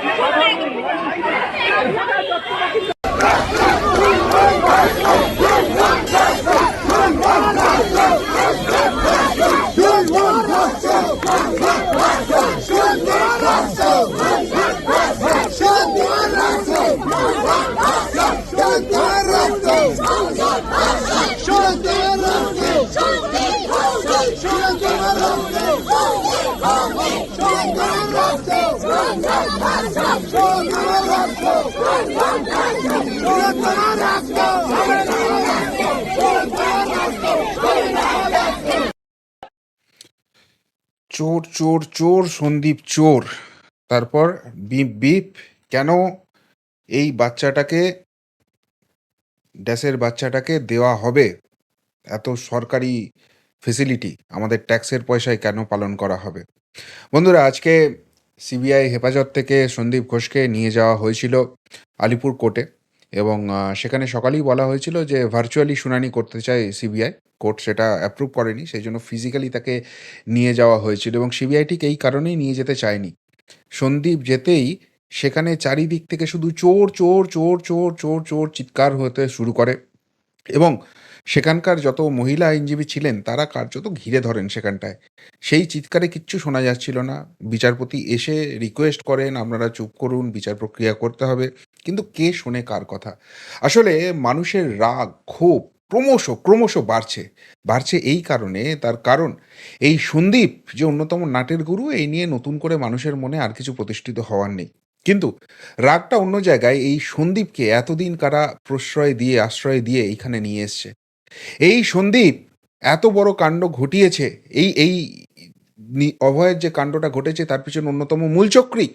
পাতাই নেই এই মুহূর্তে সন্দীপ ঘোষকে প্রেসিডেন্সি জেলে নিয়ে যাওয়া হবে একদিকে তার গাড়ি বেরিয়ে গেলে চোর চোর চোর, সন্দীপ চোর। তারপর বিপ বিপ, কেন এই বাচ্চাটাকে ড্যাশের বাচ্চাটাকে দেওয়া হবে? এত সরকারি ফেসিলিটি আমাদের ট্যাক্সের পয়সায় কেন পালন করা হবে? বন্ধুরা, আজকে সিবিআই হেফাজত থেকে সন্দীপ ঘোষকে নিয়ে যাওয়া হয়েছিল আলিপুর কোর্টে। এবং সেখানে সকালেই বলা হয়েছিল যে ভার্চুয়ালি শুনানি করতে চায় সিবিআই কোর্ট সেটা অ্যাপ্রুভ করেনি, সেই জন্য ফিজিক্যালি তাকে নিয়ে যাওয়া হয়েছিল এবং সিবিআই ঠিক এই কারণেই নিয়ে যেতে চায়নি। সন্দীপ যেতেই সেখানে চারিদিক থেকে শুধু চোর চোর চোর চোর চোর চোর চিৎকার হতে শুরু করে এবং সেখানকার যত মহিলা আইনজীবী ছিলেন তারা কার্যত ঘিরে ধরেন সেখানটায়। সেই চিৎকারে কিচ্ছু শোনা যাচ্ছিল না। বিচারপতি এসে রিকোয়েস্ট করেন, আপনারা চুপ করুন, বিচার প্রক্রিয়া করতে হবে। কিন্তু কে শোনে কার কথা? আসলে মানুষের রাগ, ক্ষোভ ক্রমশ ক্রমশ বাড়ছে। বাড়ছে এই কারণে, তার কারণ এই সন্দীপ যে অন্যতম নাটের গুরু, এই নিয়ে নতুন করে মানুষের মনে আর কিছু প্রতিষ্ঠিত হওয়ার নেই। কিন্তু রাগটা অন্য জায়গায়, এই সন্দীপকে এতদিন কারা প্রশ্রয় দিয়ে, আশ্রয় দিয়ে এইখানে নিয়ে এসছে। এই সন্দীপ এত বড় কাণ্ড ঘটিয়েছে, এই এই অভয়ের যে কাণ্ডটা ঘটেছে, তার পিছনে অন্যতম মূলচক্রী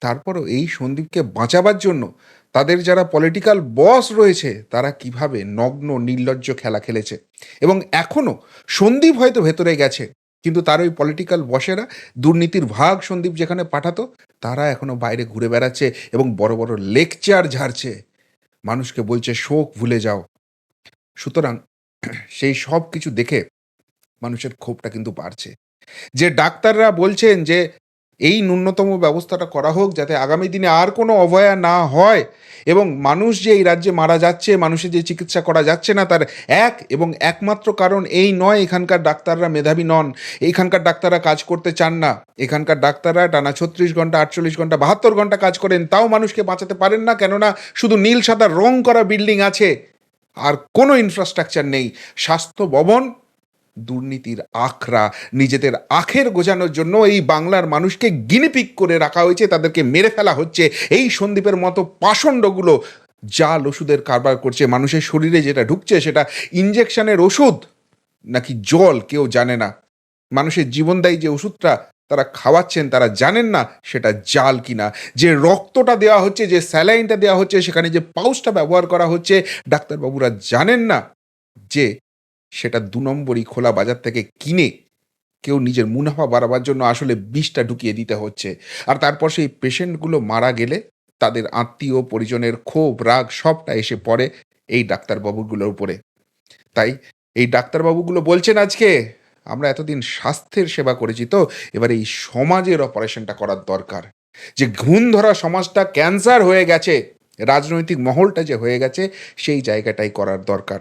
তারপরও এই সন্দীপকে বাঁচাবার জন্য তাদের যারা পলিটিক্যাল বস রয়েছে, তারা কীভাবে নগ্ন, নির্লজ্জ খেলা খেলেছে? এবং এখনও সন্দীপ হয়তো ভেতরে গেছে, কিন্তু তার ওই পলিটিক্যাল বসেরা দুর্নীতির ভাগ সন্দীপ যেখানে পাঠাতো, তারা এখনও বাইরে ঘুরে বেড়াচ্ছে এবং বড় বড় লেকচার ঝাড়ছে। মানুষকে বলছে, শোক ভুলে যাও। সুতরাং সেই সব কিছু দেখে মানুষের ক্ষোভটা কিন্তু বাড়ছে। যে ডাক্তাররা বলছেন যে এই ন্যূনতম ব্যবস্থাটা করা হোক যাতে আগামী দিনে আর কোনো অভয়া না হয় এবং মানুষ যে এই রাজ্যে মারা যাচ্ছে, মানুষের যে চিকিৎসা করা যাচ্ছে না, তার এক এবং একমাত্র কারণ এই নয়, এখানকার ডাক্তাররা মেধাবী নন। এখানকার ডাক্তাররা কাজ করতে চান না। এখানকার ডাক্তাররা টানা ছত্রিশ ঘণ্টা, আটচল্লিশ ঘণ্টা, বাহাত্তর ঘণ্টা কাজ করেন, তাও মানুষকে বাঁচাতে পারেন না কেননা শুধু নীল সাদা রং করা বিল্ডিং আছে। আর কোনো ইনফ্রাস্ট্রাকচার নেই। স্বাস্থ্য ভবন দুর্নীতির আখড়া, নিজেদের আখের গোজানোর জন্য এই বাংলার মানুষকে গিনিপিক করে রাখা হয়েছে, তাদেরকে মেরে ফেলা হচ্ছে। এই সন্দীপের মতো পাষণ্ডগুলো জাল ওষুধের কারবার করছে, মানুষের শরীরে যেটা ঢুকছে সেটা ইঞ্জেকশনের ওষুধ নাকি জল কেউ জানে না। মানুষের জীবনদায়ী যে ওষুধটা তারা খাওয়াচ্ছেন, তারা জানেন না সেটা জাল কিনা। যে রক্তটা দেওয়া হচ্ছে, যে স্যালাইনটা দেওয়া হচ্ছে, সেখানে যে পাউচটা ব্যবহার করা হচ্ছে, ডাক্তারবাবুরা জানেন না যে সেটা দু নম্বরই খোলা বাজার থেকে কিনে কেউ নিজের মুনাফা বাড়াবার জন্য আসলে বিষটা ঢুকিয়ে দিতে হচ্ছে। আর তারপর সেই পেশেন্টগুলো মারা গেলে তাদের আত্মীয়, পরিজনের ক্ষোভ, রাগ সবটা এসে পড়ে এই ডাক্তারবাবুগুলোর উপরে। তাই এই ডাক্তারবাবুগুলো বলছেন আজকে, আমরা এতদিন স্বাস্থ্যের সেবা করেছি তো, এবার এই সমাজের অপারেশনটা করার দরকার। যে ঘুণ ধরা সমাজটা ক্যান্সার হয়ে গেছে, রাজনৈতিক মহলটা যে হয়ে গেছে, সেই জায়গাটাই করার দরকার।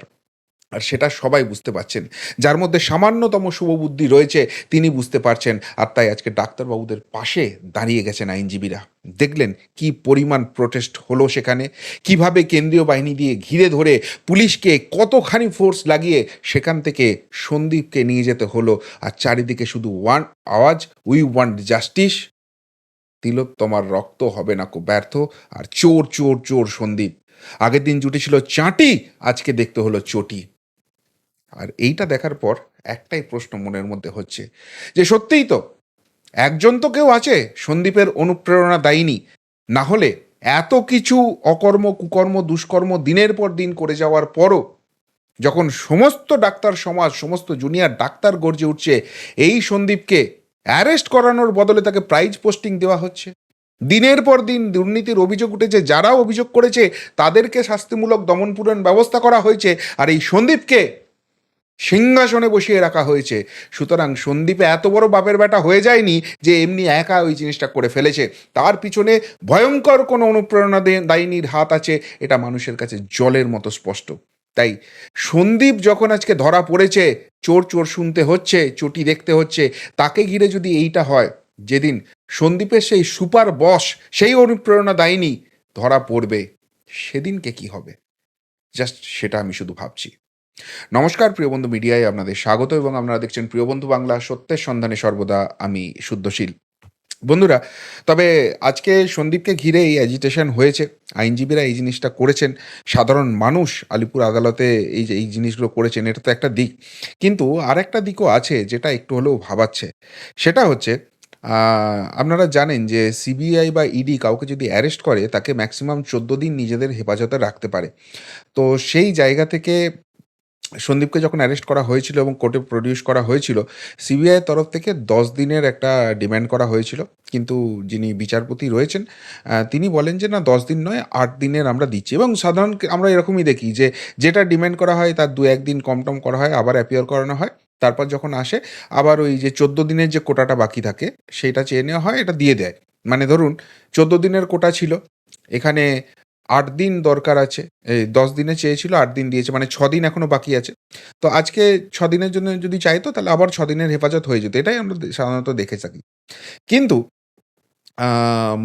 আর সেটা সবাই বুঝতে পারছেন। যার মধ্যে সামান্যতম শুভবুদ্ধি রয়েছে, তিনি বুঝতে পারছেন। আর তাই আজকে ডাক্তারবাবুদের পাশে দাঁড়িয়ে গেছেন আইনজীবীরা। দেখলেন কি পরিমাণ প্রোটেস্ট হলো সেখানে, কীভাবে কেন্দ্রীয় বাহিনী দিয়ে ঘিরে ধরে পুলিশকে কতখানি ফোর্স লাগিয়ে সেখান থেকে সন্দীপকে নিয়ে যেতে হলো। আর চারিদিকে শুধু ওয়ান আওয়াজ উই ওয়ান্ট জাস্টিস তিলক, তোমার রক্ত হবে না কো ব্যর্থ। আর চোর চোর চোর সন্দীপ। আগের দিন জুটেছিল চাঁটি, আজকে দেখতে হলো চটি। আর এইটা দেখার পর একটাই প্রশ্ন মনের মধ্যে হচ্ছে যে সত্যিই তো একজন তো কেউ আছে, সন্দীপের অনুপ্রেরণা দায়িনী। না হলে এত কিছু অকর্ম, কুকর্ম, দুষ্কর্ম দিনের পর দিন করে যাওয়ার পরও যখন সমস্ত ডাক্তার সমাজ, সমস্ত জুনিয়র ডাক্তার গর্জে উঠছে, এই সন্দীপকে অ্যারেস্ট করানোর বদলে তাকে প্রাইজ পোস্টিং দেওয়া হচ্ছে। দিনের পর দিন দুর্নীতির অভিযোগ উঠেছে, যারা অভিযোগ করেছে তাদেরকে শাস্তিমূলক দমনপূরণ ব্যবস্থা করা হয়েছে, আর এই সন্দীপকে সিংহাসনে বসিয়ে রাখা হয়েছে। সুতরাং সন্দীপে এত বড় বাপের বেটা হয়ে যায়নি যে এমনি একা ওই জিনিসটা করে ফেলেছে। তার পিছনে ভয়ঙ্কর কোনো অনুপ্রেরণা দায়িনীর হাত আছে, এটা মানুষের কাছে জলের মতো স্পষ্ট। তাই সন্দীপ যখন আজকে ধরা পড়েছে, চোর চোর শুনতে হচ্ছে, চটি দেখতে হচ্ছে, তাকে ঘিরে যদি এইটা হয়, যেদিন সন্দীপের সেই সুপার বস, সেই অনুপ্রেরণা দায়নি ধরা পড়বে, সেদিনকে কি হবে? জাস্ট সেটা আমি শুধু ভাবছি। নমস্কার, প্রিয় বন্ধু মিডিয়ায় আপনাদের স্বাগত এবং আপনারা দেখছেন প্রিয় বন্ধু বাংলা, সত্যের সন্ধানে সর্বদা আমি শুদ্ধশীল। বন্ধুরা, তবে আজকে সন্দীপকে ঘিরে এই অ্যাজিটেশন হয়েছে। আইনজীবীরা এই জিনিসটা করেছেন। সাধারণ মানুষ আলিপুর আদালতে এই যে, এই জিনিসগুলো করেছেন, এটা তো একটা দিক। কিন্তু আর একটা দিকও আছে যেটা একটু হলেও ভাবাচ্ছে। সেটা হচ্ছে আপনারা জানেন যে সিবিআই বা ইডি কাউকে যদি অ্যারেস্ট করে, তাকে ম্যাক্সিমাম চোদ্দ দিন নিজেদের হেফাজতে রাখতে পারে। তো সেই জায়গা থেকে সন্দীপকে যখন অ্যারেস্ট করা হয়েছিল এবং কোর্টে প্রডিউস করা হয়েছিল সিবিআইয়ের তরফ থেকে দশ দিনের একটা ডিম্যান্ড করা হয়েছিল। কিন্তু যিনি বিচারপতি রয়েছেন তিনি বলেন যে, না, দশ দিন নয়, আট দিনের আমরা দিচ্ছি। এবং সাধারণ আমরা এরকমই দেখি যে, যেটা ডিম্যান্ড করা হয়, তার দু একদিন কম টম করা হয়, আবার অ্যাপিয়ার করানো হয়। তারপর যখন আসে, আবার ওই যে চোদ্দ দিনের যে কোটাটা বাকি থাকে, সেটা চেয়ে নেওয়া হয়, এটা দিয়ে দেয়। মানে ধরুন, চোদ্দ দিনের কোটা ছিল। এখানে আট দিন দরকার আছে। এই দশ দিনে চেয়েছিল, আট দিন দিয়েছে মানে ছ দিন এখনও বাকি আছে। তো আজকে ছ দিনের জন্য যদি চাইতো, তাহলে আবার ছ দিনের হেফাজত হয়ে যেত। এটাই আমরা সাধারণত দেখে থাকি। কিন্তু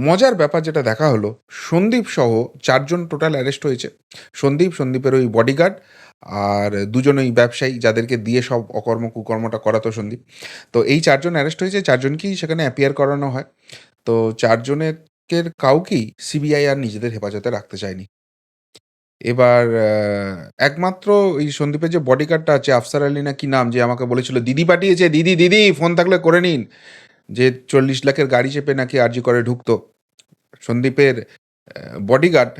মজার ব্যাপার যেটা দেখা হলো, সন্দীপ সহ চারজন টোটাল অ্যারেস্ট হয়েছে। সন্দীপ, সন্দীপের ওই বডিগার্ড আর দুজন ওই ব্যবসায়ী যাদেরকে দিয়ে সব অকর্ম কুকর্মটা করাতো সন্দীপ। তো এই চারজন অ্যারেস্ট হয়েছে, চারজনকেই সেখানে অ্যাপিয়ার করানো হয়। তো চারজনের কের কাউকেই সিবিআই আর নিজেদের হেফাজতে রাখতে চায়নি। এবার একমাত্র এই সন্দীপের যে বডিগার্ডটা আছে, আফসার আলী না কি নাম, যে আমাকে বলেছিল, দিদি পাঠিয়েছে, দিদি দিদি, ফোন থাকলে করে নিন। যে চল্লিশ লাখের গাড়ি চেপে নাকি আরজি করে ঢুকতো। সন্দীপের বডিগার্ড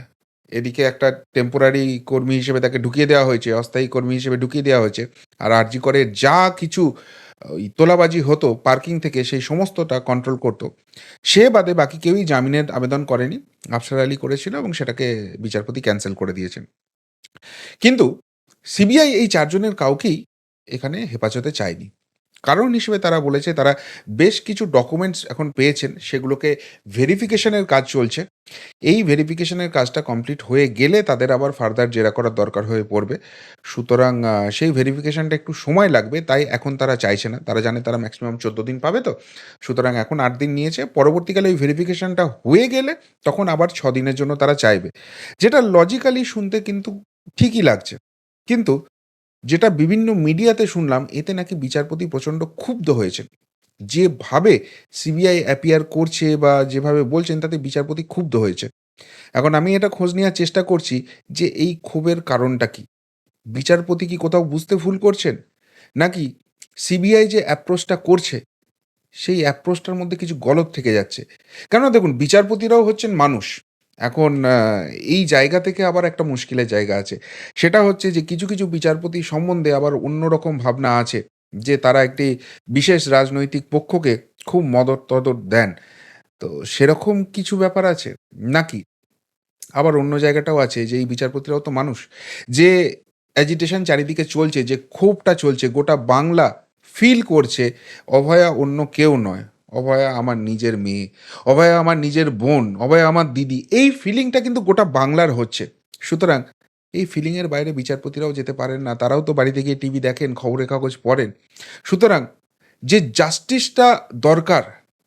এদিকে একটা টেম্পোরারি কর্মী হিসেবে তাকে ঢুকিয়ে দেওয়া হয়েছে, অস্থায়ী কর্মী হিসেবে ঢুকিয়ে দেওয়া হয়েছে। আর আরজি করে যা কিছু ওই তোলাবাজি হতো পার্কিং থেকে সেই সমস্তটা কন্ট্রোল করতো। সে বাদে বাকি কেউই জামিনের আবেদন করেনি, আফসার আলী করেছিল এবং সেটাকে বিচারপতি ক্যান্সেল করে দিয়েছেন। কিন্তু সিবিআই এই চারজনের কাউকেই এখানে হেফাজতে চায়নি। কারণ হিসেবে তারা বলেছে, তারা বেশ কিছু ডকুমেন্টস এখন পেয়েছেন, সেগুলোকে ভেরিফিকেশনের কাজ চলছে। এই ভেরিফিকেশনের কাজটা কমপ্লিট হয়ে গেলে তাদের আবার ফার্দার জেরা করার দরকার হয়ে পড়বে। সুতরাং সেই ভেরিফিকেশনটা একটু সময় লাগবে, তাই এখন তারা চাইছে না। তারা জানে তারা ম্যাক্সিমাম চোদ্দ দিন পাবে তো। সুতরাং এখন আট দিন নিয়েছে। পরবর্তীকালে ওই ভেরিফিকেশনটা হয়ে গেলে তখন আবার ছ দিনের জন্য তারা চাইবে। যেটা লজিক্যালি শুনতে কিন্তু ঠিকই লাগছে। কিন্তু যেটা বিভিন্ন মিডিয়াতে শুনলাম, এতে নাকি বিচারপতি প্রচণ্ড ক্ষুব্ধ হয়েছেন। যেভাবে সিবিআই অ্যাপিয়ার করছে বা যেভাবে বলছেন, তাতে বিচারপতি ক্ষুব্ধ হয়েছে এখন আমি এটা খোঁজ নেওয়ার চেষ্টা করছি যে এই ক্ষোভের কারণটা কি? বিচারপতি কি কোথাও বুঝতে ভুল করছেন? নাকি সিবিআই যে অ্যাপ্রোচটা করছে, সেই অ্যাপ্রোচটার মধ্যে কিছু গলত থেকে যাচ্ছে? কেন দেখুন, বিচারপতিরাও হচ্ছেন মানুষ। এখন এই জায়গা থেকে আবার একটা মুশকিলের জায়গা আছে। সেটা হচ্ছে যে, কিছু কিছু বিচারপতি সম্বন্ধে আবার অন্যরকম ভাবনা আছে যে, তারা একটি বিশেষ রাজনৈতিক পক্ষকে খুব মদত তদত দেন। তো সেরকম কিছু ব্যাপার আছে নাকি? আবার অন্য জায়গাটাও আছে যে, এই বিচারপতিরাও তো মানুষ। যে অ্যাজিটেশন চারিদিকে চলছে, যে ক্ষোভটা চলছে, গোটা বাংলা ফিল করছে, অভয়া অন্য কেউ নয়। অভয়া আমার নিজের মেয়ে, অভয়া আমার নিজের বোন, অভয়া আমার দিদি, এই ফিলিংটা কিন্তু গোটা বাংলার হচ্ছে। সুতরাং এই ফিলিংয়ের বাইরে বিচারপতিরাও যেতে পারেন না, তারাও তো বাড়িতে গিয়ে টিভি দেখেন, খবরের কাগজ পড়েন। সুতরাং যে জাস্টিসটা দরকার,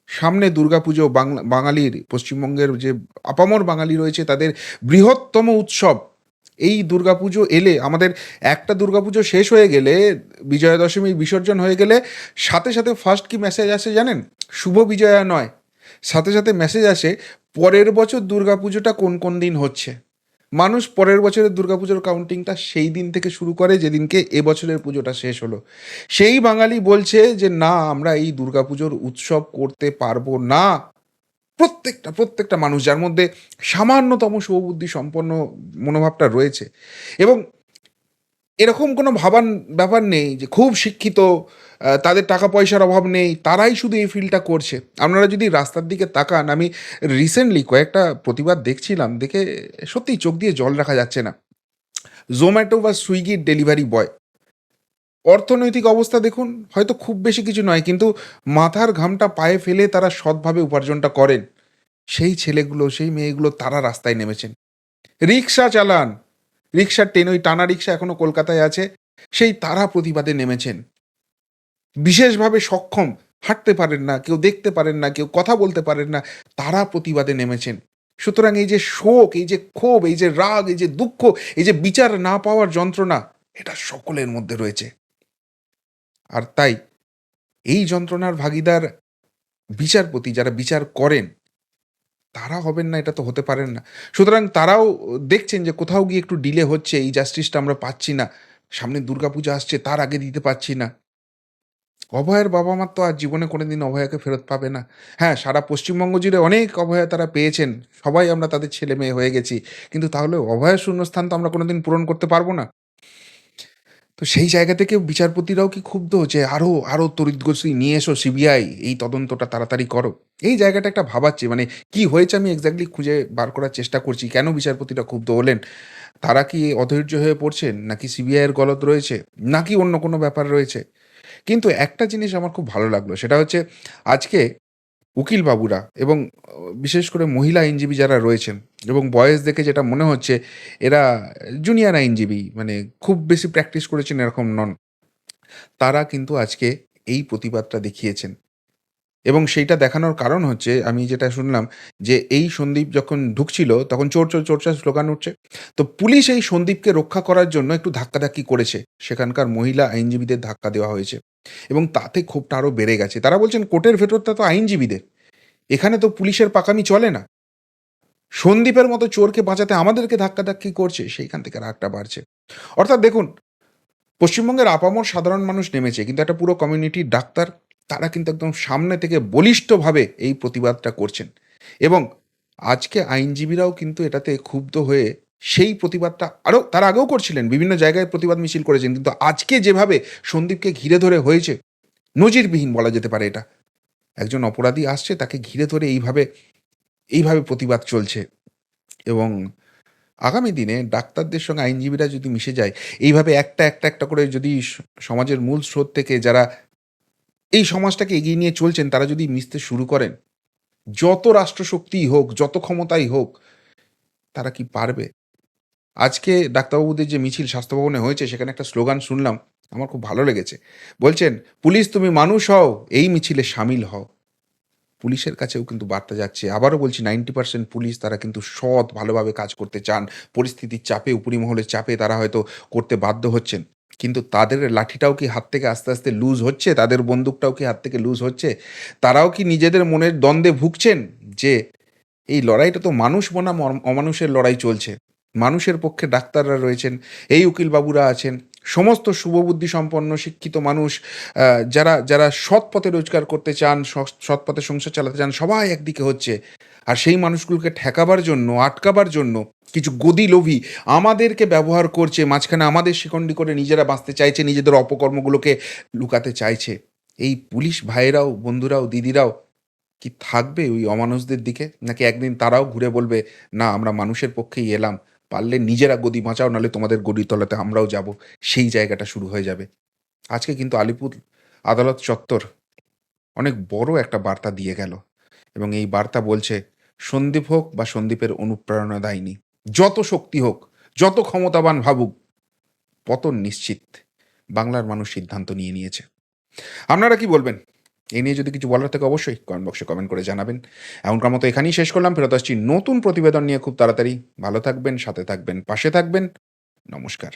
সামনে দুর্গাপুজো, বাংলা, বাঙালির, পশ্চিমবঙ্গের যে আপামর বাঙালি রয়েছে, তাদের বৃহত্তম উৎসব, এই দুর্গাপুজো এলে, আমাদের একটা দুর্গাপুজো শেষ হয়ে গেলে বিজয়া দশমী বিসর্জন হয়ে গেলে, সাথে সাথে ফার্স্ট কি মেসেজ আসে জানেন? শুভ বিজয়া নয়। সাথে সাথে মেসেজ আসে, পরের বছর দুর্গাপুজোটা কোন কোন দিন হচ্ছে? মানুষ পরের বছরের দুর্গাপুজোর কাউন্টিংটা সেই দিন থেকে শুরু করে যেদিনকে এবছরের পুজোটা শেষ হলো। সেই বাঙালি বলছে যে, না, আমরা এই দুর্গাপুজোর উৎসব করতে পারব না। প্রত্যেকটা প্রত্যেকটা মানুষ, যার মধ্যে সামান্যতম শুভবুদ্ধি সম্পন্ন মনোভাবটা রয়েছে। এবং এরকম কোনো ভাবান ব্যাপার নেই যে, খুব শিক্ষিত তাদের টাকা পয়সার অভাব নেই, তারাই শুধু এই ফিল্ডটা করছে। আপনারা যদি রাস্তার দিকে তাকান, আমি রিসেন্টলি কয়েকটা প্রতিবাদ দেখছিলাম, দেখে সত্যিই চোখ দিয়ে জল রাখা যাচ্ছে না। জোম্যাটো বা সুইগির ডেলিভারি বয় অর্থনৈতিক অবস্থা দেখুন, হয়তো খুব বেশি কিছু নয়, কিন্তু মাথার ঘামটা পায়ে ফেলে তারা সৎভাবে উপার্জনটা করেন। সেই ছেলেগুলো, সেই মেয়েগুলো তারা রাস্তায় নেমেছেন। রিক্সা চালান। রিক্সার ট্রেন, ওই টানা রিক্সা এখনও কলকাতায় আছে। সেই তারা প্রতিবাদে নেমেছেন। বিশেষভাবে সক্ষম। হাঁটতে পারেন না, কেউ দেখতে পারেন না, কেউ কথা বলতে পারেন না, তারা প্রতিবাদে নেমেছেন। সুতরাং এই যে শোক, এই যে ক্ষোভ, এই যে রাগ, এই যে দুঃখ, এই যে বিচার না পাওয়ার যন্ত্রণা, এটা সকলের মধ্যে রয়েছে। আর তাই এই যন্ত্রণার ভাগিদার বিচারপতি যারা বিচার করেন, তারা হবেন না, এটা তো হতে পারেন না। সুতরাং তারাও দেখছেন যে কোথাও গিয়ে একটু ডিলে হচ্ছে, এই জাস্টিসটা আমরা পাচ্ছি না, সামনে দুর্গাপূজা আসছে, তার আগে দিতে পারছি না। অভয়ের বাবা মার তো আর জীবনে কোনোদিন অভয়াকে ফেরত পাবে না। হ্যাঁ সারা পশ্চিমবঙ্গ জুড়ে অনেক অভয়া তারা পেয়েছেন। সবাই আমরা তাদের ছেলে মেয়ে হয়ে গেছি। কিন্তু তাহলে অভয়ের শূন্যস্থান তো আমরা কোনোদিন পূরণ করতে পারব না। তো সেই জায়গা থেকে বিচারপতিরাও কি ক্ষুব্ধ যে আরও আরও তড়িৎগতি নিয়ে এসো সিবিআই, এই তদন্তটা তাড়াতাড়ি করো। এই জায়গাটা একটা ভাবাচ্ছে মানে কি হয়েছে আমি এক্স্যাক্টলি খুঁজে বার করার চেষ্টা করছি। কেন বিচারপতিরা ক্ষুব্ধ হলেন? তারা কি অধৈর্য হয়ে পড়ছেন নাকি সিবিআইয়ের গলত রয়েছে? নাকি অন্য কোনো ব্যাপার রয়েছে? কিন্তু একটা জিনিস আমার খুব ভালো লাগল, সেটা হচ্ছে আজকে উকিল বাবুরা এবং বিশেষ করে মহিলা আইনজীবী যারা রয়েছেন এবং বয়স দেখে যেটা মনে হচ্ছে, এরা জুনিয়র আইনজীবী মানে খুব বেশি প্র্যাকটিস করেছেন এরকম নন, তারা কিন্তু আজকে এই প্রতিবাদটা দেখিয়েছেন। এবং সেইটা দেখানোর কারণ হচ্ছে, আমি যেটা শুনলাম যে এই সন্দীপ যখন ঢুকছিল, তখন চোর চোর চোরচার স্লোগান উঠছে। তো পুলিশ এই সন্দীপকে রক্ষা করার জন্য একটু ধাক্কাধাক্কি করেছে। সেখানকার মহিলা আইনজীবীদের ধাক্কা দেওয়া হয়েছে। এবং তাতে ক্ষোভটা আরও বেড়ে গেছে। তারা বলছেন, কোর্টের ভেতরটা তো আইনজীবীদের। এখানে তো পুলিশের পাকামি চলে না। সন্দীপের মতো চোরকে বাঁচাতে আমাদেরকে ধাক্কাধাক্কি করছে। সেইখান থেকে রাগটা বাড়ছে। অর্থাৎ দেখুন, পশ্চিমবঙ্গের আপামর সাধারণ মানুষ নেমেছে, কিন্তু একটা পুরো কমিউনিটির ডাক্তার তারা কিন্তু একদম সামনে থেকে বলিষ্ঠভাবে এই প্রতিবাদটা করছেন। এবং আজকে আইনজীবীরাও কিন্তু এটাতে ক্ষুব্ধ হয়ে সেই প্রতিবাদটা আরও তার আগেও করছিলেন, বিভিন্ন জায়গায় প্রতিবাদ মিছিল করেছেন। কিন্তু আজকে যেভাবে সন্দীপকে ঘিরে ধরে হয়েছে, নজিরবিহীন বলা যেতে পারে এটা। একজন অপরাধী আসছে, তাকে ঘিরে ধরে এইভাবে এইভাবে প্রতিবাদ চলছে। এবং আগামী দিনে ডাক্তারদের সঙ্গে আইনজীবীরা যদি মিশে যায়, এইভাবে একটা একটা একটা করে যদি সমাজের মূল স্রোত থেকে যারা এই সমাজটাকে এগিয়ে নিয়ে চলছেন, তারা যদি মিশতে শুরু করেন, যত রাষ্ট্রশক্তিই হোক, যত ক্ষমতাই হোক, তারা কি পারবে? আজকে ডাক্তারবাবুদের যে মিছিল স্বাস্থ্য ভবনে হয়েছে, সেখানে একটা স্লোগান শুনলাম, আমার খুব ভালো লেগেছে। বলছেন, পুলিশ, তুমি মানুষ হও, এই মিছিলে সামিল হও। পুলিশের কাছেও কিন্তু বার্তা যাচ্ছে। আবারও বলছি, নাইনটি পার্সেন্ট পুলিশ তারা কিন্তু সৎ, ভালোভাবে কাজ করতে চান। পরিস্থিতির চাপে উপরি মহলের চাপে তারা হয়তো করতে বাধ্য হচ্ছেন। কিন্তু তাদের লাঠিটাও কি হাত থেকে আস্তে আস্তে লুজ হচ্ছে? তাদের বন্দুকটাও কি হাত থেকে লুজ হচ্ছে? তারাও কি নিজেদের মনের দ্বন্দ্বে ভুগছেন? যে এই লড়াইটা তো মানুষ বনাম অমানুষের লড়াই চলছে। মানুষের পক্ষে ডাক্তাররা রয়েছেন, এই উকিলবাবুরা আছেন, সমস্ত শুভবুদ্ধি সম্পন্ন, শিক্ষিত মানুষ যারা যারা সৎ পথে রোজগার করতে চান সৎ- পথে সংসার চালাতে চান, সবাই একদিকে হচ্ছে। আর সেই মানুষগুলোকে ঠেকাবার জন্য, আটকাবার জন্য কিছু গদি লোভী আমাদেরকে ব্যবহার করছে, মাঝখানে আমাদের শিকন্ডি করে নিজেরা বাঁচতে চাইছে, নিজেদের অপকর্মগুলোকে লুকাতে চাইছে। এই পুলিশ ভাইয়েরাও, বন্ধুরাও, দিদিরাও কি থাকবে ওই অমানুষদের দিকে? নাকি একদিন তারাও ঘুরে বলবে, না, আমরা মানুষের পক্ষেই এলাম, পারলে নিজেরা গদি বাঁচাও, নাহলে তোমাদের গদির তলাতে আমরাও যাব। সেই জায়গাটা শুরু হয়ে যাবে। আজকে কিন্তু আলিপুর আদালত চত্বর অনেক বড় একটা বার্তা দিয়ে গেল এবং এই বার্তা বলছে সন্দীপ হোক বা সন্দীপের অনুপ্রেরণা দায়নি। যত শক্তি হোক, যত ক্ষমতাবান ভাবুক পতন নিশ্চিত বাংলার মানুষ সিদ্ধান্ত নিয়ে নিয়েছে। আপনারা কি বলবেন? এই নিয়ে যদি কিছু বলার থাকে অবশ্যই কমেন্ট বক্সে কমেন্ট করে জানাবেন। এমনকার মতো এখানেই শেষ করলাম। ফেরত আসছি নতুন প্রতিবেদন নিয়ে খুব তাড়াতাড়ি। ভালো থাকবেন, সাথে থাকবেন, পাশে থাকবেন। নমস্কার।